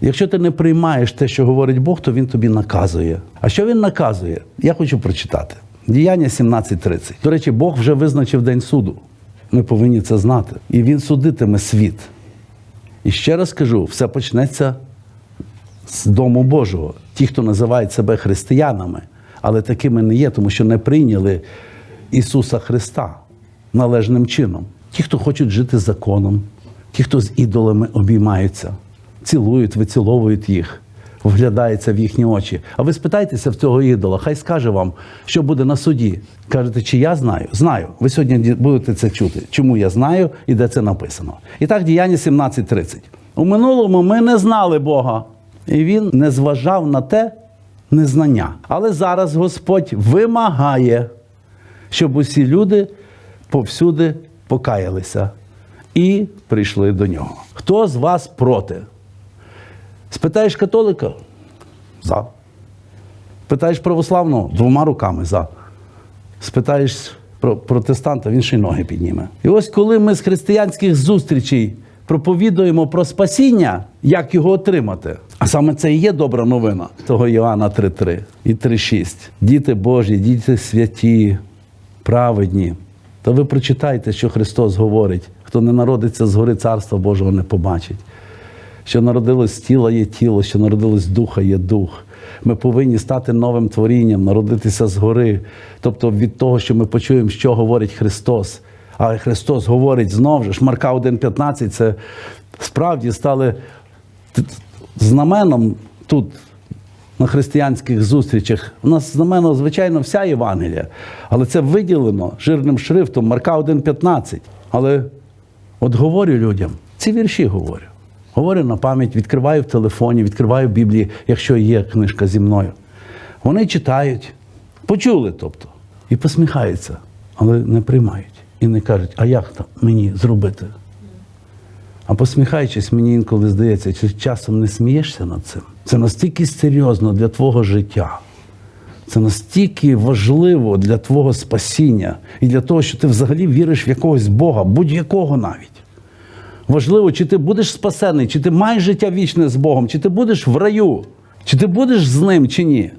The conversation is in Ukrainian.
Якщо ти не приймаєш те, що говорить Бог, то він тобі наказує. А що він наказує? Я хочу прочитати. Діяння 17.30. До речі, Бог вже визначив день суду. Ми повинні це знати. І він судитиме світ. І ще раз кажу: все почнеться з Дому Божого. Ті, хто називають себе християнами, але такими не є, тому що не прийняли Ісуса Христа належним чином. Ті, хто хочуть жити законом, ті, хто з ідолами обіймаються, цілують, виціловують їх, вглядається в їхні очі. А ви спитайтеся в цього ідола, хай скаже вам, що буде на суді. Кажете, чи я знаю? Знаю. Ви сьогодні будете це чути. Чому я знаю і де це написано? І так, діяння 17.30. У минулому ми не знали Бога, і він не зважав на те незнання. Але зараз Господь вимагає, щоб усі люди повсюди покаялися і прийшли до нього. Хто з вас проти? Спитаєш католика? За. Питаєш православного двома руками за. Спитаєш про протестанта, він ще й ноги підніме. І ось коли ми з християнських зустрічей проповідуємо про спасіння, як його отримати. А саме це і є добра новина того Іоанна 3.3 і 3.6. Діти Божі, діти святі, праведні. То ви прочитайте, що Христос говорить: хто не народиться згори Царства Божого не побачить що народилось з тіла є тіло, що народилось духа є дух. Ми повинні стати новим творінням, народитися згори. Тобто від того, що ми почуємо, що говорить Христос. А Христос говорить знову ж, Марка 1,15 це справді стали знаменом тут, на християнських зустрічах. У нас знамено, звичайно, вся Євангелія, але це виділено жирним шрифтом Марка 1,15. Але От говорю людям, ці вірші говорю. Говорю на пам'ять, відкриваю в телефоні, відкриваю в Біблії, якщо є книжка зі мною. Вони читають, почули, тобто, і посміхаються, але не приймають. І не кажуть, а як там мені зробити? А посміхаючись, мені інколи здається, чи часом не смієшся над цим. Це настільки серйозно для твого життя. Це настільки важливо для твого спасіння і для того, що ти взагалі віриш в якогось Бога, будь-якого навіть. Важливо, чи ти будеш спасений, чи ти маєш життя вічне з Богом, чи ти будеш в раю, чи ти будеш з ним, чи ні.